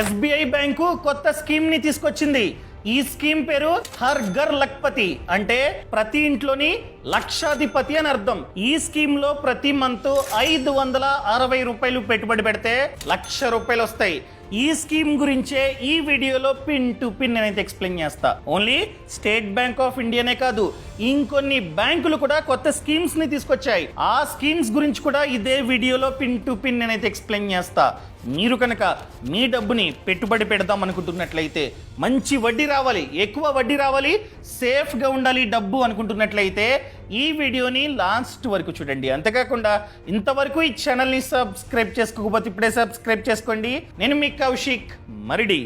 SBI bank కొత్త స్కీమ్ని తీసుకొచ్చింది. ఈ స్కీమ్ పేరు హర్ ఘర్ లక్పతి. అంటే ప్రతి ఇంట్లోని లక్షాధిపతి అని అర్థం. ఈ స్కీమ్లో ప్రతి మంత్ ఐదు వందల అరవై రూపాయలు పెట్టుబడి పెడితే లక్ష రూపాయలు వస్తాయి. ఈ స్కీమ్ గురించే ఈ వీడియోలో పిన్ టు పిన్ నేనైతే ఎక్స్ప్లెయిన్ చేస్తా. ఓన్లీ స్టేట్ బ్యాంక్ ఆఫ్ ఇండియానే కాదు ఇంకొన్ని బ్యాంకులు కూడా కొత్త స్కీమ్స్ని తీసుకొచ్చాయి. ఆ స్కీమ్స్ గురించి కూడా ఇదే వీడియోలో పిన్ టు పిన్ నేనైతే ఎక్స్ప్లెయిన్ చేస్తా. మీరు కనుక మీ డబ్బుని పెట్టుబడి పెడదాం అనుకుంటున్నట్లయితే మంచి వడ్డీ రావాలి ఎక్కువ వడ్డీ రావాలి సేఫ్గా ఉండాలి డబ్బు అనుకుంటున్నట్లయితే ఈ వీడియోని లాస్ట్ వరకు చూడండి. అంతేకాకుండా ఇంతవరకు ఈ ఛానల్ని సబ్స్క్రైబ్ చేసుకోకపోతే ఇప్పుడే సబ్స్క్రైబ్ చేసుకోండి. నేను మీ కౌశిక్ మరిడి.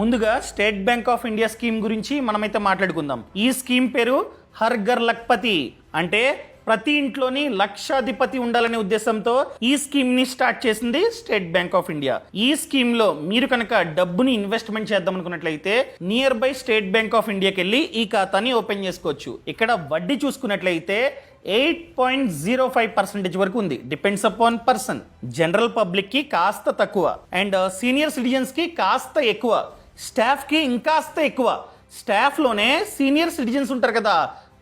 ముందుగా state bank of India scheme గురించి మనమైతే మాట్లాడుకుందాం. ఈ స్కీమ్ పేరు హర్గర్ లక్పతి. అంటే ప్రతి ఇంట్లోని లక్షాధిపతి ఉండాలనే ఉద్దేశంతో ఈ స్కీమ్ని స్టార్ట్ చేసింది స్టేట్ బ్యాంక్ ఆఫ్ ఇండియా. ఈ స్కీమ్లో మీరు కనుక డబ్బుని ఇన్వెస్ట్మెంట్ చేద్దాం అనుకున్నట్లయితే near by state bank of ఇండియాకి వెళ్ళి ఈ ఖాతాని ఓపెన్ చేసుకోవచ్చు. ఇక్కడ వడ్డీ చూసుకున్నట్లయితే eight point zero five percentage వరకు ఉంది. Depends upon person. జనరల్ పబ్లిక్కి కాస్త తక్కువ. అండ్ uh, సీనియర్ సిటిజన్స్కి కాస్త ఎక్కువ. స్టాఫ్కి ఇంకాస్త ఎక్కువ. స్టాఫ్లోనే సీనియర్ సిటిజన్స్ ఉంటారు కదా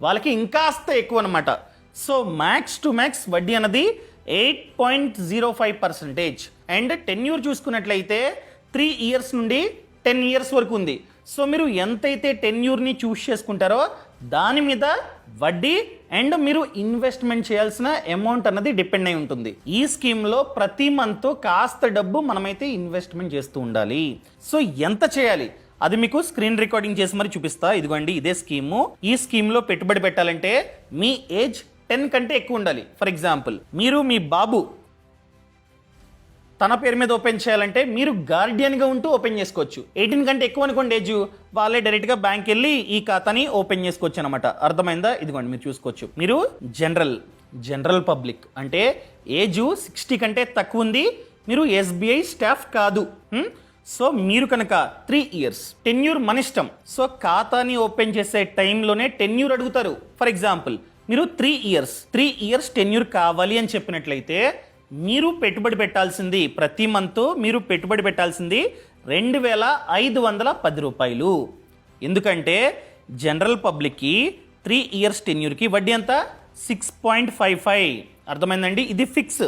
వాళ్ళకి ఇంకాస్త ఎక్కువ అనమాట సో మ్యాక్స్ టు మ్యాక్స్ వడ్డీ అన్నది eight point zero five percentage and tenure చూసుకున్నట్లయితే త్రీ ఇయర్స్ నుండి టెన్ ఇయర్స్ వరకు ఉంది. సో మీరు ఎంతైతే టెన్యూర్ని చూస్ చేసుకుంటారో దాని మీద వడ్డీ అండ్ మీరు ఇన్వెస్ట్మెంట్ చేయాల్సిన అమౌంట్ అన్నది డిపెండ్ అయి ఉంటుంది. ఈ స్కీమ్లో ప్రతి మంత్ కాస్త డబ్బు మనమైతే ఇన్వెస్ట్మెంట్ చేస్తూ ఉండాలి. సో ఎంత చేయాలి? అది మీకు స్క్రీన్ రికార్డింగ్ చేసి మరి చూపిస్తా. ఇదిగోండి ఇదే స్కీము ఈ స్కీమ్లో పెట్టుబడి పెట్టాలంటే మీ ఏజ్ టెన్ కంటే ఎక్కువ ఉండాలి. ఫర్ ఎగ్జాంపుల్ మీరు మీ బాబు తన పేరు మీద ఓపెన్ చేయాలంటే మీరు గార్డియన్గా ఉంటూ ఓపెన్ చేసుకోవచ్చు. ఎయిటీన్ కంటే ఎక్కువ అనుకోండి ఏజ్ వాళ్ళే డైరెక్ట్గా బ్యాంక్ వెళ్ళి ఈ ఖాతాని ఓపెన్ చేసుకోవచ్చు అనమాట అర్థమైందా? ఇదిగోండి మీరు చూసుకోవచ్చు. మీరు జనరల్ జనరల్ పబ్లిక్ అంటే ఏజ్ సిక్స్టీ కంటే తక్కువ ఉంది మీరు ఎస్బీఐ స్టాఫ్ కాదు. Hmm? సో మీరు కనుక త్రీ ఇయర్స్ టెన్యూర్ మన ఇష్టం. సో ఖాతాని ఓపెన్ చేసే టైంలోనే టెన్యూర్ అడుగుతారు. ఫర్ ఎగ్జాంపుల్ మీరు three years three years tenure కావాలి అని చెప్పినట్లయితే మీరు పెట్టుబడి పెట్టాల్సింది ప్రతి మంత్ మీరు పెట్టుబడి పెట్టాల్సింది రెండు వేల ఐదు వందల పది రూపాయలు. ఎందుకంటే జనరల్ పబ్లిక్కి త్రీ ఇయర్స్ టెన్యూర్కి వడ్డీ ఎంత? సిక్స్ పాయింట్ ఫైవ్ ఫైవ్ అర్థమైందండి? ఇది ఫిక్స్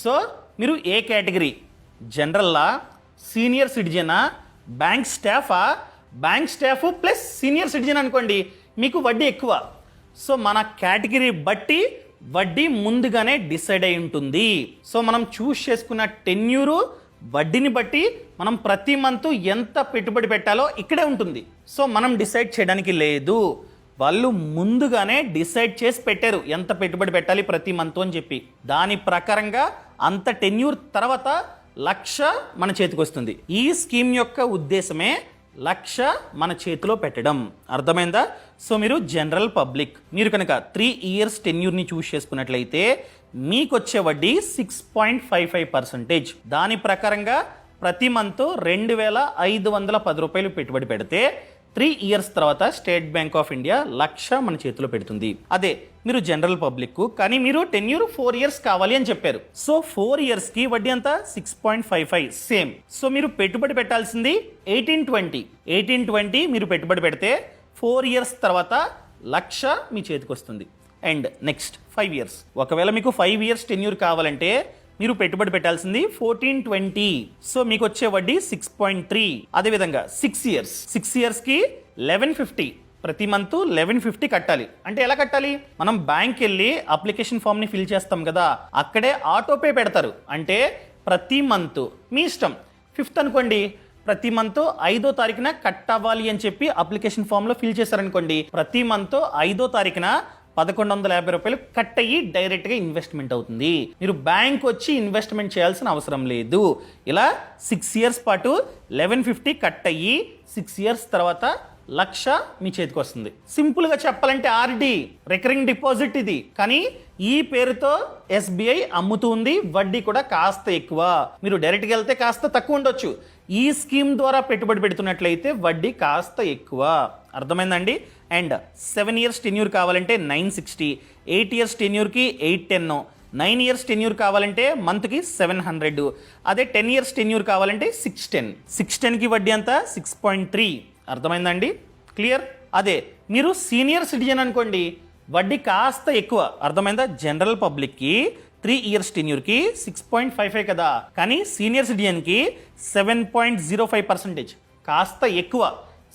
సో మీరు ఏ కేటగిరీ జనరల్లా సీనియర్ సిటిజనా bank స్టాఫా bank staff plus senior citizen అనుకోండి మీకు వడ్డీ ఎక్కువ. సో మన కేటగిరీ బట్టి వడ్డీ ముందుగానే డిసైడ్ అయి ఉంటుంది. సో మనం చూస్ చేసుకున్న టెన్యూరు వడ్డీని బట్టి మనం ప్రతి మంత్ ఎంత పెట్టుబడి పెట్టాలో ఇక్కడే ఉంటుంది. సో మనం డిసైడ్ చేయడానికి లేదు. వాళ్ళు ముందుగానే డిసైడ్ చేసి పెట్టారు ఎంత పెట్టుబడి పెట్టాలి ప్రతి మంత్ అని చెప్పి. దాని ప్రకారంగా అంత టెన్యూర్ తర్వాత లక్ష మన చేతికి వస్తుంది. ఈ స్కీమ్ యొక్క ఉద్దేశమే లక్ష మన చేతిలో పెట్టడం. అర్థమైందా? సో మీరు జనరల్ పబ్లిక్ మీరు కనుక త్రీ ఇయర్స్ టెన్యూర్ని చూస్ చేసుకున్నట్లయితే మీకు వచ్చే వడ్డీ six point five five percentage దాని ప్రకారంగా ప్రతి మంత్ రెండు వేల ఐదు వందల పది రూపాయలు పెట్టుబడి పెడితే త్రీ ఇయర్స్ తర్వాత స్టేట్ బ్యాంక్ ఆఫ్ ఇండియా లక్ష మన చేతిలో పెడుతుంది. అదే మీరు జనరల్ పబ్లిక్ కానీ మీరు టెన్యూర్ ఫోర్ ఇయర్స్ కావాలి అని చెప్పారు. సో ఫోర్ ఇయర్స్కి వడ్డీ అంతా six point five five same so మీరు పెట్టుబడి పెట్టాల్సింది ఎయిటీన్ ట్వంటీ ఎయిటీన్ ట్వంటీ మీరు పెట్టుబడి పెడితే ఫోర్ ఇయర్స్ తర్వాత లక్ష మీ చేతికి వస్తుంది అండ్ నెక్స్ట్ ఫైవ్ ఇయర్స్ ఒకవేళ మీకు ఫైవ్ ఇయర్స్ టెన్యూర్ కావాలంటే మీరు పెట్టుబడి పెట్టాల్సింది ఫోర్టీన్ ట్వంటీ సో మీకు వచ్చే వడ్డీ సిక్స్ పాయింట్ త్రీ అదేవిధంగా సిక్స్ ఇయర్స్ సిక్స్ ఇయర్స్కి లెవెన్ ఫిఫ్టీ ప్రతి మంత్ లెవెన్ ఫిఫ్టీ కట్టాలి. అంటే ఎలా కట్టాలి? మనం బ్యాంక్ వెళ్ళి అప్లికేషన్ ఫామ్ని ఫిల్ చేస్తాం కదా అక్కడే ఆటోపే పెడతారు. అంటే ప్రతి మంత్ మీ ఇష్టం. ఫిఫ్త్ అనుకోండి ప్రతి మంత్ ఐదో తారీఖున కట్ అవ్వాలి అని చెప్పి అప్లికేషన్ ఫామ్లో ఫిల్ చేశారనుకోండి ప్రతి మంత్ ఐదో తారీఖున పదకొండు వందల యాభై రూపాయలు కట్ అయ్యి డైరెక్ట్గా ఇన్వెస్ట్మెంట్ అవుతుంది. మీరు బ్యాంక్ వచ్చి ఇన్వెస్ట్మెంట్ చేయాల్సిన అవసరం లేదు. ఇలా సిక్స్ ఇయర్స్ పాటు లెవెన్ ఫిఫ్టీ కట్ అయ్యి సిక్స్ ఇయర్స్ తర్వాత లక్ష మీ చేతికి వస్తుంది. సింపుల్గా చెప్పాలంటే ఆర్డి రికరింగ్ డిపాజిట్ ఇది. కానీ ఈ పేరుతో ఎస్బీఐ అమ్ముతుంది వడ్డీ కూడా కాస్త ఎక్కువ. మీరు డైరెక్ట్గా వెళ్తే కాస్త తక్కువ ఉండొచ్చు. ఈ స్కీమ్ ద్వారా పెట్టుబడి పెడుతున్నట్లయితే వడ్డీ కాస్త ఎక్కువ. అర్థమైందండి? అండ్ సెవెన్ ఇయర్స్ టెన్యూర్ కావాలంటే nine sixty eight years టెన్యూర్కి eight ten nine years tenure కావాలంటే మంత్కి సెవెన్ హండ్రెడ్ అదే టెన్ ఇయర్స్ టెన్యూర్ కావాలంటే సిక్స్ టెన్. సిక్స్ టెన్కి వడ్డీ అంతా? Six point three. అర్థమైందండి? క్లియర్? అదే మీరు సీనియర్ సిటిజన్ అనుకోండి వడ్డీ కాస్త ఎక్కువ. అర్థమైందా? జనరల్ పబ్లిక్కి త్రీ ఇయర్స్ టెన్యూర్కి సిక్స్ పాయింట్ ఫైవ్ ఫైవ్ కదా. కానీ senior సిటిజన్కి seven point zero five percentage. కాస్త ఎక్కువ.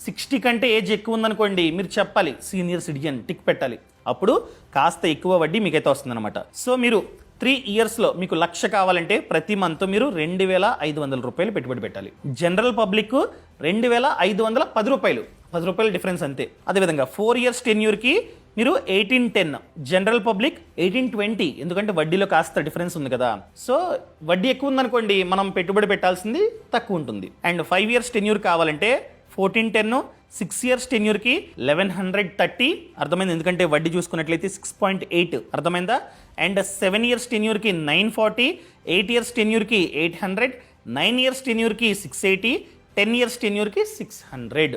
సిక్స్టీ కంటే ఏజ్ ఎక్కువ ఉందనుకోండి మీరు చెప్పాలి సీనియర్ సిటిజన్ టిక్ పెట్టాలి. అప్పుడు కాస్త ఎక్కువ వడ్డీ మీకైతే వస్తుందన్నమాట. సో మీరు త్రీ ఇయర్స్లో మీకు లక్ష కావాలంటే ప్రతి మంత్ మీరు రెండు వేల ఐదు వందల రూపాయలు పెట్టుబడి పెట్టాలి. జనరల్ పబ్లిక్ రెండు వేల ఐదు వందల పది రూపాయలు. పది రూపాయల డిఫరెన్స్ అంతే. అదేవిధంగా ఫోర్ ఇయర్స్ టెన్యూర్కి మీరు eighteen ten. General public eighteen twenty. ఎందుకంటే వడ్డీలో కాస్త డిఫరెన్స్ ఉంది కదా. సో వడ్డీ ఎక్కువ ఉందనుకోండి మనం పెట్టుబడి పెట్టాల్సింది తక్కువ ఉంటుంది. అండ్ ఫైవ్ ఇయర్స్ టెన్యూర్ కావాలంటే ఫోర్టీన్ టెన్ సిక్స్ ఇయర్స్ టెన్యూర్కి లెవెన్ హండ్రెడ్ థర్టీ. అర్థమైంది? ఎందుకంటే వడ్డీ చూసుకున్నట్లయితే సిక్స్ పాయింట్ ఎయిట్. అర్థమైందా? అండ్ సెవెన్ ఇయర్స్ టెన్యూర్కి నైన్ ఫార్టీ ఎయిట్ ఇయర్స్ టెన్యూర్కి ఎయిట్ హండ్రెడ్ నైన్ ఇయర్స్ టెన్యూర్కి six eighty ten years టెన్యూర్కి six hundred.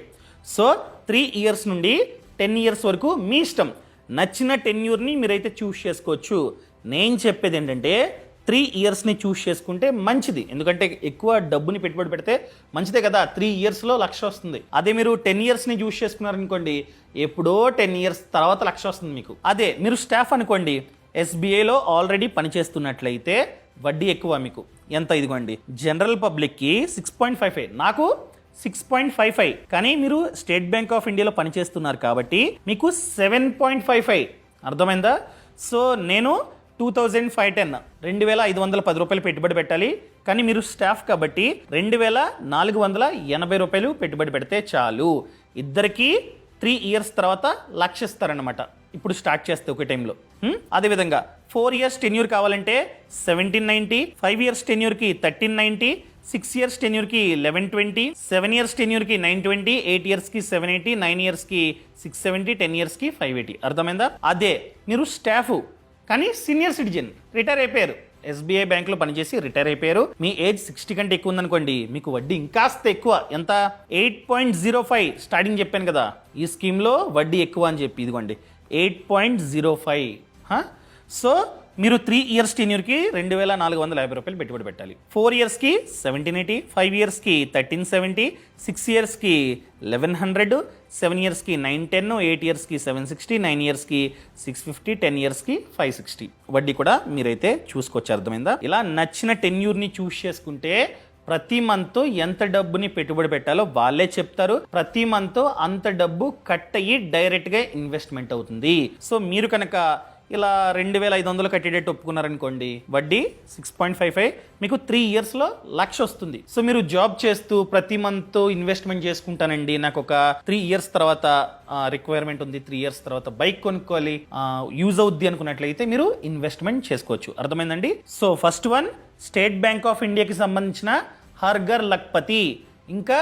So three years నుండి టెన్ ఇయర్స్ వరకు మీ ఇష్టం. నచ్చిన టెన్యూర్ని మీరైతే చూస్ చేసుకోవచ్చు. నేను చెప్పేది ఏంటంటే త్రీ ఇయర్స్ని చూస్ చేసుకుంటే మంచిది. ఎందుకంటే ఎక్కువ డబ్బుని పెట్టుబడి పెడితే మంచిదే కదా. త్రీ ఇయర్స్లో లక్ష వస్తుంది. అదే మీరు టెన్ ఇయర్స్ని చూస్ చేసుకున్నారనుకోండి ఎప్పుడో టెన్ ఇయర్స్ తర్వాత లక్ష వస్తుంది మీకు. అదే మీరు స్టాఫ్ అనుకోండి ఎస్బీఐలో ఆల్రెడీ పనిచేస్తున్నట్లయితే వడ్డీ ఎక్కువ మీకు. ఎంత ఇదిగోండి జనరల్ పబ్లిక్కి సిక్స్ పాయింట్ ఫైవ్ ఫైవ్. నాకు సిక్స్ పాయింట్ ఫైవ్ ఫైవ్. కానీ మీరు స్టేట్ బ్యాంక్ ఆఫ్ ఇండియాలో పనిచేస్తున్నారు కాబట్టి మీకు సెవెన్ పాయింట్ ఫైవ్ ఫైవ్. అర్థమైందా? సో నేను టూ థౌజండ్ ఫైవ్ టెన్ రెండు వేల ఐదు వందల పది రూపాయలు పెట్టుబడి పెట్టాలి. కానీ మీరు స్టాఫ్ కాబట్టి రెండు వేల నాలుగు వందల ఎనభై రూపాయలు పెట్టుబడి పెడితే చాలు. ఇద్దరికి త్రీ ఇయర్స్ తర్వాత లక్షిస్తారనమాట ఇప్పుడు స్టార్ట్ చేస్తే ఒక టైంలో. అదేవిధంగా ఫోర్ ఇయర్స్ టెన్యూర్ కావాలంటే సెవెంటీన్ నైంటీ ఫైవ్ ఇయర్స్ టెన్యూర్కి థర్టీన్ నైంటీ సిక్స్ ఇయర్స్ టెన్యూర్కి లెవెన్ ట్వంటీ సెవెన్ ఇయర్స్ టెన్యూర్కి నైన్ ట్వంటీ ఎయిట్ ఇయర్స్కి సెవెన్ ఎయిటీ నైన్ ఇయర్స్కి సిక్స్ సెవెంటీ టెన్ ఇయర్స్కి ఫైవ్ ఎయిటీ. అర్థమైందా? అదే మీరు స్టాఫ్ కానీ సీనియర్ సిటిజన్ రిటైర్ అయిపోయారు. ఎస్బీఐ బ్యాంక్లో పనిచేసి రిటైర్ అయిపోయారు. మీ ఏజ్ సిక్స్టీ కంటే ఎక్కువ ఉందనుకోండి మీకు వడ్డీ ఇంకాస్త ఎక్కువ. ఎంత? Eight point zero five starting చెప్పాను కదా ఈ స్కీమ్లో వడ్డీ ఎక్కువ అని చెప్పి ఇదిగోండి. Eight point zero five so మీరు త్రీ ఇయర్స్ టెన్యూర్కి రెండు వేల నాలుగు వందల యాభై రూపాయలు పెట్టుబడి పెట్టాలి. ఫోర్ ఇయర్స్కి సెవెంటీన్ ఎయిటీ ఫైవ్ ఇయర్స్కి థర్టీన్ సెవెంటీ సిక్స్ ఇయర్స్కి లెవెన్ హండ్రెడ్ సెవెన్ ఇయర్స్కి నైన్ టెన్ ఎయిట్ ఇయర్స్కి సెవెన్ సిక్స్టీ నైన్ ఇయర్స్కి సిక్స్ ఫిఫ్టీ టెన్ ఇయర్స్కి ఫైవ్ సిక్స్టీ వడ్డీ కూడా మీరైతే చూసుకోవచ్చు అర్థమైందా? ఇలా నచ్చిన టెన్యూర్ని చూస్ చేసుకుంటే ప్రతి మంత్ ఎంత డబ్బుని పెట్టుబడి పెట్టాలో వాళ్ళే చెప్తారు. ప్రతి మంత్ అంత డబ్బు కట్ అయ్యి డైరెక్ట్గా ఇన్వెస్ట్మెంట్ అవుతుంది. సో మీరు కనుక ఇలా రెండు వేల ఐదు వందలు కట్టేటట్టు ఒప్పుకున్నారనుకోండి వడ్డీ సిక్స్ పాయింట్ ఫైవ్ ఫైవ్ మీకు త్రీ ఇయర్స్లో లక్ష వస్తుంది. సో మీరు జాబ్ చేస్తూ ప్రతి మంత్ ఇన్వెస్ట్మెంట్ చేసుకుంటానండి. నాకు ఒక త్రీ ఇయర్స్ తర్వాత రిక్వైర్మెంట్ ఉంది త్రీ ఇయర్స్ తర్వాత బైక్ కొనుక్కోవాలి యూజ్ అవుద్ది అనుకున్నట్లయితే మీరు ఇన్వెస్ట్మెంట్ చేసుకోవచ్చు. అర్థమైందండి? So first one State Bank of ఇండియాకి సంబంధించిన హర్గర్ లక్పతి ఇంకా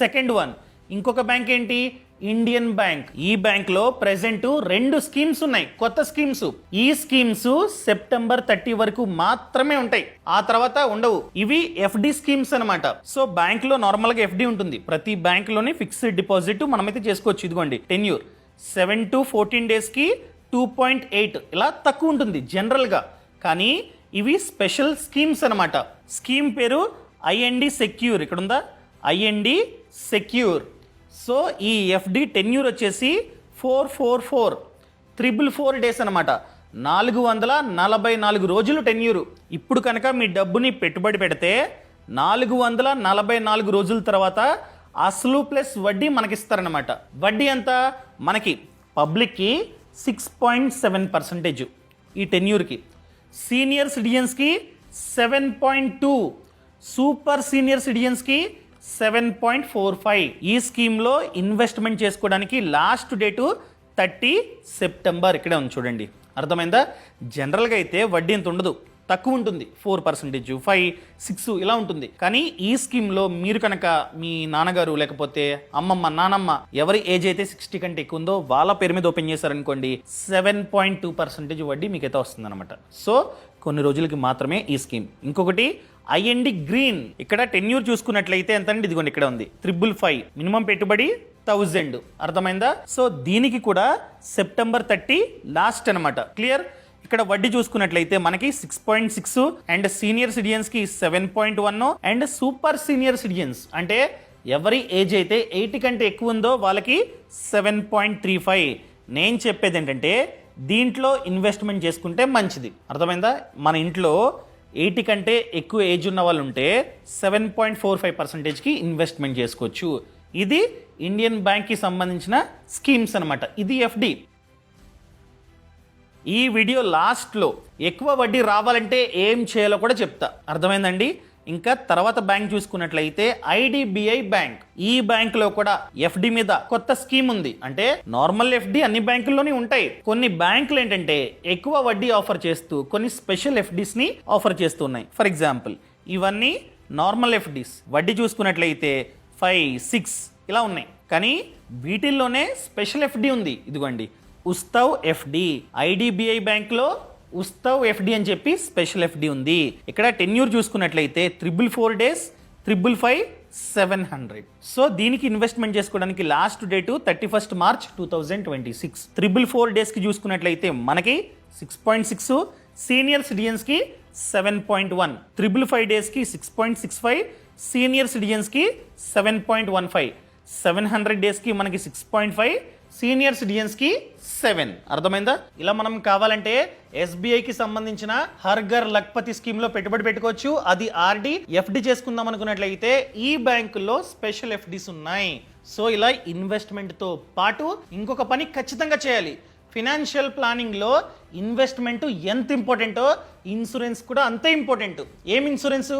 సెకండ్ వన్ ఇంకొక బ్యాంక్ ఏంటి? ఇండియన్ బ్యాంక్ ఈ బ్యాంక్లో ప్రెసెంట్ రెండు స్కీమ్స్ ఉన్నాయి. కొత్త స్కీమ్స్ ఈ స్కీమ్స్ సెప్టెంబర్ థర్టీ వరకు మాత్రమే ఉంటాయి. ఆ తర్వాత ఉండవు. ఇవి ఎఫ్డి స్కీమ్స్ అన్నమాట. సో బ్యాంక్లో నార్మల్గా ఎఫ్డి ఉంటుంది. ప్రతి బ్యాంక్లోనే ఫిక్స్డ్ డిపాజిట్ మనమైతే చేసుకోవచ్చు. ఇదిగోండి టెన్యూర్ సెవెన్ టు ఫోర్టీన్ డేస్కి టూ పాయింట్ ఎయిట్ ఇలా తక్కువ ఉంటుంది జనరల్గా. కానీ ఇవి స్పెషల్ స్కీమ్స్ అన్నమాట. స్కీమ్ పేరు ఐఎన్డి సెక్యూర్ ఇక్కడ ఉందా ఐఎన్డి సెక్యూర్ సో ఈ ఎఫ్డి టెన్యూర్ వచ్చేసి four four four triple four days అనమాట నాలుగు వందల నలభై నాలుగు రోజులు టెన్యూరు ఇప్పుడు కనుక మీ డబ్బుని పెట్టుబడి పెడితే నాలుగు వందల నలభై నాలుగు రోజుల తర్వాత అసలు ప్లస్ వడ్డీ మనకిస్తారనమాట వడ్డీ ఎంత? మనకి పబ్లిక్కి సిక్స్ పాయింట్ సెవెన్ పర్సెంటేజ్ ఈ టెన్యూర్కి senior సిటిజన్స్కి seven point two super senior సిటిజన్స్కి seven point four five. ఈ స్కీమ్లో ఇన్వెస్ట్మెంట్ చేసుకోవడానికి లాస్ట్ డేటు థర్టీ సెప్టెంబర్. ఇక్కడే ఉంది చూడండి. అర్థమైందా? జనరల్గా అయితే వడ్డీ ఎంత ఉండదు. తక్కువ ఉంటుంది. ఫోర్ పర్సెంటేజ్ ఫైవ్ సిక్స్ ఇలా ఉంటుంది. కానీ ఈ స్కీమ్లో మీరు కనుక మీ నాన్నగారు లేకపోతే అమ్మమ్మ నానమ్మ ఎవరి ఏజ్ అయితే సిక్స్టీ కంటే ఎక్కువ ఉందో వాళ్ళ పేరు మీద ఓపెన్ చేశారనుకోండి సెవెన్ పాయింట్ టూ పర్సెంటేజ్ వడ్డీ మీకైతే వస్తుందన్నమాట. సో కొన్ని రోజులకి మాత్రమే ఈ స్కీమ్. ఇంకొకటి ఐఎన్డి గ్రీన్. ఇక్కడ టెన్యూర్ చూసుకున్నట్లయితే ఎంత అండి ఇదిగోండి ఇక్కడ ఉంది. Triple five. మినిమం పెట్టుబడి థౌజండ్. అర్థమైందా? సో దీనికి కూడా సెప్టెంబర్ థర్టీ లాస్ట్ అన్నమాట. క్లియర్? ఇక్కడ వడ్డీ చూసుకున్నట్లయితే మనకి six point six and senior సిటిజన్స్కి seven point one and super senior citizens. అంటే ఎవరి ఏజ్ అయితే ఎయిటీ కంటే ఎక్కువ ఉందో వాళ్ళకి సెవెన్ పాయింట్ త్రీ ఫైవ్. నేను చెప్పేది ఏంటంటే దీంట్లో ఇన్వెస్ట్మెంట్ చేసుకుంటే మంచిది. అర్థమైందా? మన ఇంట్లో ఎయిటీ కంటే ఎక్కువ ఏజ్ ఉన్న వాళ్ళు ఉంటే సెవెన్ పాయింట్ ఫోర్ ఫైవ్ పర్సెంటేజ్కి ఇన్వెస్ట్మెంట్ చేసుకోవచ్చు. ఇది ఇండియన్ బ్యాంక్కి సంబంధించిన స్కీమ్స్ అనమాట ఇది ఎఫ్డి. ఈ వీడియో లాస్ట్లో ఎక్కువ వడ్డీ రావాలంటే ఏం చేయాలో కూడా చెప్తా. అర్థమైందండి? ఇంకా తర్వాత బ్యాంక్ చూసుకున్నట్లయితే ఐడిబిఐ బ్యాంక్. ఈ బ్యాంక్లో కూడా ఎఫ్డి మీద కొత్త స్కీమ్ ఉంది. అంటే నార్మల్ ఎఫ్డి అన్ని బ్యాంకుల్లోనే ఉంటాయి. కొన్ని బ్యాంకులు ఏంటంటే ఎక్కువ వడ్డీ ఆఫర్ చేస్తూ కొన్ని స్పెషల్ ఎఫ్డిస్ని ఆఫర్ చేస్తున్నాయి. ఫర్ ఎగ్జాంపుల్ ఇవన్నీ నార్మల్ ఎఫ్డిస్. వడ్డీ చూసుకున్నట్లయితే ఫైవ్ సిక్స్ ఇలా ఉన్నాయి. కానీ వీటిల్లోనే స్పెషల్ ఎఫ్డి ఉంది. ఇదిగోండి ఉస్తవ్ ఎఫ్డి. ఐడిబిఐ బ్యాంక్లో ఉస్తవ్ ఎఫ్డి అని చెప్పి స్పెషల్ ఎఫ్డి ఉంది. ఇక్కడ టెన్యూర్ చూసుకున్నట్లయితే triple four days triple five seven hundred. So దీనికి ఇన్వెస్ట్మెంట్ చేసుకోవడానికి last date thirty first March two thousand twenty six. Triple four డేస్కి చూసుకున్నట్లయితే మనకి six point six senior సిటిజన్స్కి seven point one. Triple five డేస్కి six point six five senior సిటిజన్స్కి seven point one five. Seven hundred డేస్కి మనకి six point five senior సిటిజన్స్కి seven. అర్థమైందా? ఇలా మనం కావాలంటే ఎస్బీఐకి సంబంధించిన హర్ఘర్ లక్పతి స్కీమ్లో పెట్టుబడి పెట్టుకోవచ్చు. అది ఆర్డి ఎఫ్డి చేసుకుందాం అనుకున్నట్లయితే ఈ బ్యాంకుల్లో స్పెషల్ ఎఫ్డిస్ ఉన్నాయి. సో ఇలా ఇన్వెస్ట్మెంట్తో పాటు ఇంకొక పని ఖచ్చితంగా చేయాలి. ఫినాన్షియల్ ప్లానింగ్లో ఇన్వెస్ట్మెంట్ ఎంత ఇంపార్టెంటో ఇన్సూరెన్స్ కూడా అంతే ఇంపార్టెంట్. ఏం insurance?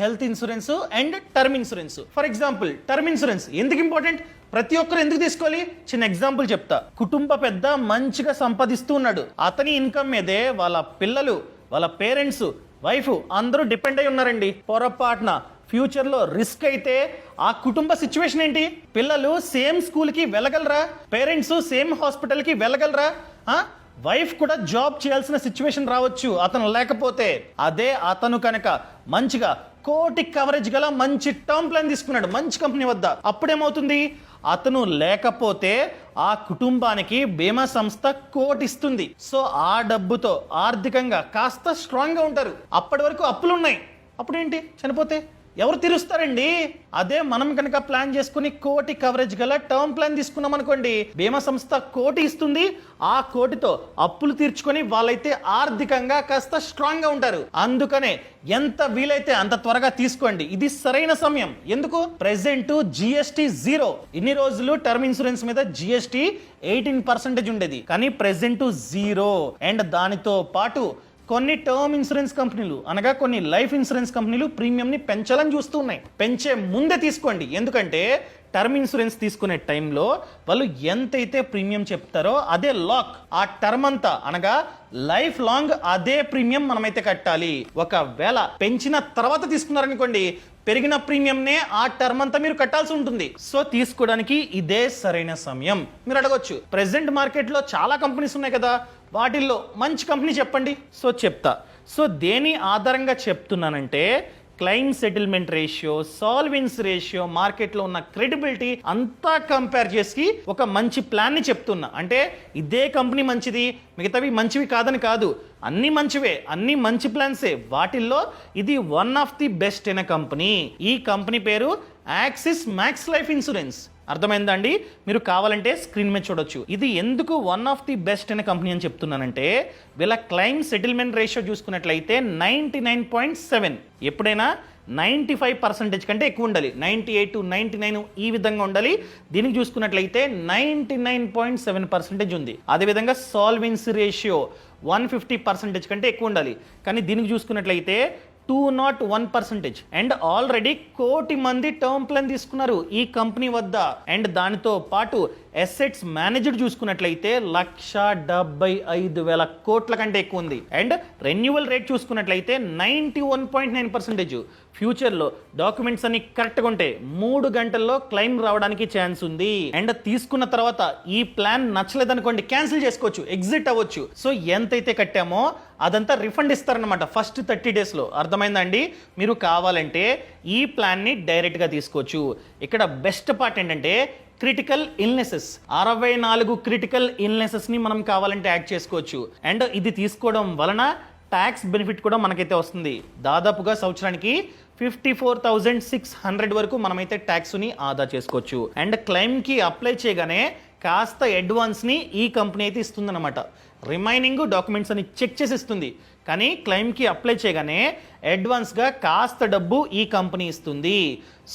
Health insurance and term insurance. For example term insurance ఎందుకు ఇంపార్టెంట్? ప్రతి ఒక్కరు ఎందుకు తీసుకోవాలి? చిన్న ఎగ్జాంపుల్ చెప్తా. కుటుంబ పెద్ద మంచిగా సంపాదిస్తూ ఉన్నాడు. అతని ఇన్కమ్ మీదే వాళ్ళ పిల్లలు వాళ్ళ పేరెంట్స్ వైఫ్ అందరూ డిపెండ్ అయి ఉన్నారండి. పొరపాటున ఫ్యూచర్లో రిస్క్ అయితే ఆ కుటుంబ సిచ్యువేషన్ ఏంటి? పిల్లలు సేమ్ స్కూల్కి వెళ్ళగలరా? పేరెంట్స్ సేమ్ హాస్పిటల్కి వెళ్ళగలరా? వైఫ్ కూడా జాబ్ చేయాల్సిన సిచ్యువేషన్ రావచ్చు అతను లేకపోతే. అదే అతను కనుక మంచిగా కోటి కవరేజ్ గల మంచి టర్మ్ ప్లాన్ తీసుకున్నాడు మంచి కంపెనీ వద్ద. అప్పుడేమవుతుంది? అతను లేకపోతే ఆ కుటుంబానికి బీమా సంస్థ కోటిస్తుంది. సో ఆ డబ్బుతో ఆర్థికంగా కాస్త స్ట్రాంగ్గా ఉంటారు. అప్పటి వరకు అప్పులు ఉన్నాయి అప్పుడేంటి? చనిపోతే? ఎవరు తీరుస్తారండి? అదే మనం కనుక ప్లాన్ చేసుకుని కోటి కవరేజ్ గల టర్మ్ ప్లాన్ తీసుకున్నాం అనుకోండి బీమా సంస్థ కోటి ఇస్తుంది ఆ కోటితో అప్పులు తీర్చుకొని వాళ్ళైతే ఆర్థికంగా కాస్త స్ట్రాంగ్గా ఉంటారు. అందుకనే ఎంత వీలైతే అంత త్వరగా తీసుకోండి. ఇది సరైన సమయం. ఎందుకు? ప్రెసెంట్ జిఎస్టి జీరో ఇన్ని రోజులు టర్మ్ ఇన్సూరెన్స్ మీద జిఎస్టి ఎయిటీన్ పర్సెంటేజ్ ఉండేది. కానీ ప్రెసెంట్ జీరో అండ్ దానితో పాటు కొన్ని టర్మ్ ఇన్సూరెన్స్ కంపెనీలు అనగా కొన్ని లైఫ్ ఇన్సూరెన్స్ కంపెనీలు ప్రీమియంని పెంచాలని చూస్తూ ఉన్నాయి. పెంచే ముందే తీసుకోండి. ఎందుకంటే టర్మ్ ఇన్సూరెన్స్ తీసుకునే టైంలో వాళ్ళు ఎంతైతే ప్రీమియం చెప్తారో అదే లాక్. ఆ టర్మ్ అంతా అనగా లైఫ్ లాంగ్ అదే ప్రీమియం మనమైతే కట్టాలి. ఒకవేళ పెంచిన తర్వాత తీసుకున్నారనుకోండి పెరిగిన ప్రీమియంనే ఆ టర్మ్ అంతా మీరు కట్టాల్సి ఉంటుంది. సో తీసుకోవడానికి ఇదే సరైన సమయం. మీరు అడగొచ్చు. ప్రెసెంట్ మార్కెట్లో చాలా కంపెనీస్ ఉన్నాయి కదా. వాటిల్లో మంచి కంపెనీ చెప్పండి. సో చెప్తా. సో దేని ఆధారంగా చెప్తున్నానంటే claim settlement ratio solvency ratio మార్కెట్లో ఉన్న క్రెడిబిలిటీ అంతా కంపేర్ చేసి ఒక మంచి ప్లాన్ని చెప్తున్నా. అంటే ఇదే కంపెనీ మంచిది మిగతావి మంచివి కాదని కాదు. అన్ని మంచివే అన్ని మంచి ప్లాన్సే. వాటిల్లో ఇది వన్ ఆఫ్ ది బెస్ట్ అయిన కంపెనీ. ఈ కంపెనీ పేరు యాక్సిస్ మ్యాక్స్ లైఫ్ ఇన్సూరెన్స్. అర్థమైందండి? మీరు కావాలంటే స్క్రీన్ మీద చూడొచ్చు. ఇది ఎందుకు వన్ ఆఫ్ ది బెస్ట్ అనే కంపెనీ అని చెప్తున్నానంటే వీళ్ళ క్లైమ్ సెటిల్మెంట్ రేషియో చూసుకున్నట్లయితే నైంటీ నైన్ పాయింట్ సెవెన్ ఎప్పుడైనా నైంటీ ఫైవ్ పర్సెంటేజ్ కంటే ఎక్కువ ఉండాలి. Ninety eight to ninety nine ఈ విధంగా ఉండాలి. దీనికి చూసుకున్నట్లయితే ninety nine point seven percentage ఉంది. అదేవిధంగా solvency ratio one fifty percentage కంటే ఎక్కువ ఉండాలి. కానీ దీనికి చూసుకున్నట్లయితే two not one percentage and already కోటి మంది టర్మ్ ప్లాన్ తీసుకున్నారు ఈ కంపెనీ వద్ద. అండ్ దానితో పాటు ఎసెట్స్ మేనేజ్డ్ చూసుకున్నట్లయితే లక్ష డెబ్బై ఐదు వేల కోట్ల కంటే ఎక్కువ ఉంది. అండ్ రెన్యువల్ రేట్ చూసుకున్నట్లయితే ninety one point nine percentage ఫ్యూచర్లో డాక్యుమెంట్స్ అన్ని కరెక్ట్గా ఉంటే మూడు గంటల్లో క్లెయిమ్ రావడానికి ఛాన్స్ ఉంది. అండ్ తీసుకున్న తర్వాత ఈ ప్లాన్ నచ్చలేదనుకోండి క్యాన్సిల్ చేసుకోవచ్చు ఎగ్జిట్ అవ్వచ్చు. సో ఎంతైతే కట్టామో అదంతా రిఫండ్ ఇస్తారనమాట ఫస్ట్ థర్టీ డేస్లో. అర్థమైందండి? మీరు కావాలంటే ఈ ప్లాన్ని డైరెక్ట్గా తీసుకోవచ్చు. ఇక్కడ బెస్ట్ పార్ట్ ఏంటంటే క్రిటికల్ ఇల్నెసెస్ అరవై నాలుగు క్రిటికల్ ఇల్నెసెస్ని మనం కావాలంటే యాడ్ చేసుకోవచ్చు. అండ్ ఇది తీసుకోవడం వలన ట్యాక్స్ బెనిఫిట్ కూడా మనకైతే వస్తుంది. దాదాపుగా సంవత్సరానికి fifty four thousand six hundred వరకు మనమైతే ట్యాక్స్ని ఆదా చేసుకోవచ్చు. అండ్ క్లెయిమ్కి అప్లై చేయగానే కాస్త అడ్వాన్స్ని ఈ కంపెనీ అయితే ఇస్తుందన్నమాట. రిమైనింగ్ డాక్యుమెంట్స్ అని చెక్ చేసి ఇస్తుంది కానీ క్లెయిమ్కి అప్లై చేయగానే అడ్వాన్స్గా కాస్త డబ్బు ఈ కంపెనీ ఇస్తుంది.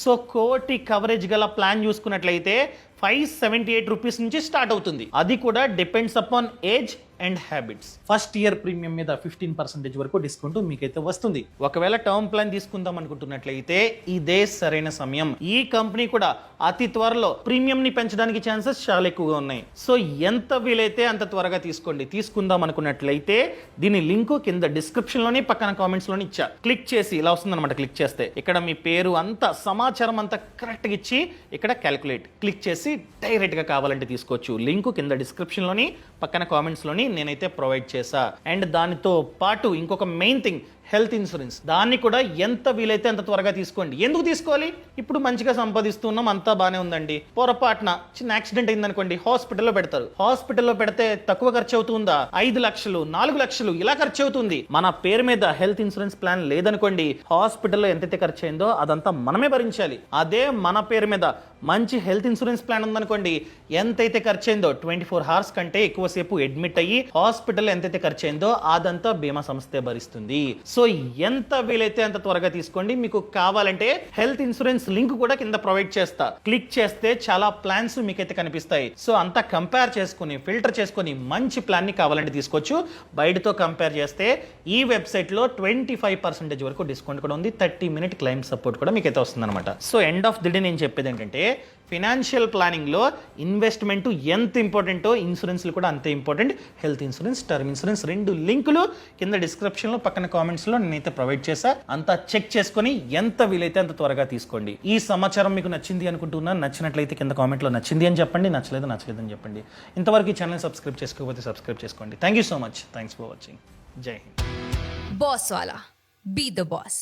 సో కోటి కవరేజ్ గల ప్లాన్ చూసుకున్నట్లయితే ఫైవ్ సెవెంటీ ఎయిట్ రూపీస్ నుంచి స్టార్ట్ అవుతుంది. అది కూడా depends upon age and habits. First year premium మీద ఫిఫ్టీన్ పర్సెంటేజ్ వరకు డిస్కౌంట్ మీకైతే వస్తుంది. ఒకవేళ టర్మ్ ప్లాన్ తీసుకుందాం అనుకుంటున్నట్లయితే ఇదే సరైన సమయం. ఈ కంపెనీ కూడా అతి త్వరలో ప్రీమియం ని పెంచడానికి ఛాన్సెస్ చాలా ఎక్కువగా ఉన్నాయి. సో ఎంత వీలైతే అంత త్వరగా తీసుకోండి. తీసుకుందాం అనుకున్నట్లయితే దీని లింక్ కింద డిస్క్రిప్షన్లోని పక్కన కామెంట్స్లోని ఇచ్చా. క్లిక్ చేసి ఇలా వస్తుందన్నమాట క్లిక్ చేస్తే. ఇక్కడ మీ పేరు అంతా సమాచారం అంతా కరెక్ట్గా ఇచ్చి ఇక్కడ క్యాలిక్యులేట్ క్లిక్ చేసి డైరెక్ట్గా కావాలంటే తీసుకోవచ్చు. లింక్ కింద డిస్క్రిప్షన్లోని పక్కన కామెంట్స్లోని నేనైతే ప్రొవైడ్ చేశా. అండ్ దానితో పాటు ఇంకొక మెయిన్ థింగ్ హెల్త్ ఇన్సూరెన్స్. దాన్ని కూడా ఎంత వీలైతే అంత త్వరగా తీసుకోండి. ఎందుకు తీసుకోవాలి? ఇప్పుడు మంచిగా సంపాదిస్తున్నాం అంతా బాగానే ఉందండి. పొరపాటున చిన్న యాక్సిడెంట్ అయిందనుకోండి హాస్పిటల్లో పెడతారు. హాస్పిటల్లో పెడితే తక్కువ ఖర్చు అవుతుందా ఐదు లక్షలు నాలుగు లక్షలు ఇలా ఖర్చు అవుతుంది మన పేరు మీద హెల్త్ ఇన్సూరెన్స్ ప్లాన్ లేదనుకోండి హాస్పిటల్లో ఎంతైతే ఖర్చు అయిందో అదంతా మనమే భరించాలి. అదే మన పేరు మీద మంచి హెల్త్ ఇన్సూరెన్స్ ప్లాన్ ఉందనుకోండి ఎంతైతే ఖర్చు అయిందో ట్వంటీ ఫోర్ అవర్స్ కంటే ఎక్కువసేపు అడ్మిట్ అయ్యి హాస్పిటల్ ఎంతైతే ఖర్చు అయిందో అదంతా బీమా సంస్థే భరిస్తుంది. సో ఎంత వీలైతే అంత త్వరగా తీసుకోండి. మీకు కావాలంటే హెల్త్ ఇన్సూరెన్స్ లింక్ కూడా కింద ప్రొవైడ్ చేస్తా. క్లిక్ చేస్తే చాలా ప్లాన్స్ మీకైతే కనిపిస్తాయి. సో అంతా కంపేర్ చేసుకుని ఫిల్టర్ చేసుకుని మంచి ప్లాన్ని కావాలంటే తీసుకోవచ్చు. బయటతో కంపేర్ చేస్తే ఈ వెబ్సైట్లో ట్వంటీ ఫైవ్ పర్సెంటేజ్ వరకు డిస్కౌంట్ కూడా ఉంది. థర్టీ మినిట్ క్లైమ్ సపోర్ట్ కూడా మీకైతే వస్తుంది అనమాట so end of the day నేను చెప్పేది ఏంటంటే ఫినాన్షియల్ ప్లానింగ్లో ఇన్వెస్ట్మెంట్ ఎంత ఇంపార్టెంటో ఇన్సూరెన్స్లు కూడా అంతే important. Health insurance term insurance రెండు లింకులు కింద డిస్క్రిప్షన్లో పక్కన కామెంట్స్లో నేనైతే ప్రొవైడ్ చేశా. అంతా చెక్ చేసుకొని ఎంత వీలైతే అంత త్వరగా తీసుకోండి. ఈ సమాచారం మీకు నచ్చింది అనుకుంటున్నాను నచ్చినట్లయితే కింద కామెంట్లో నచ్చింది అని చెప్పండి నచ్చలేదు నచ్చలేదని చెప్పండి. ఇంతవరకు ఈ ఛానల్ సబ్స్క్రైబ్ చేసుకోకపోతే సబ్స్క్రైబ్ చేసుకోండి. Thank you so much thanks for watching Jai Hind boss Wala be the boss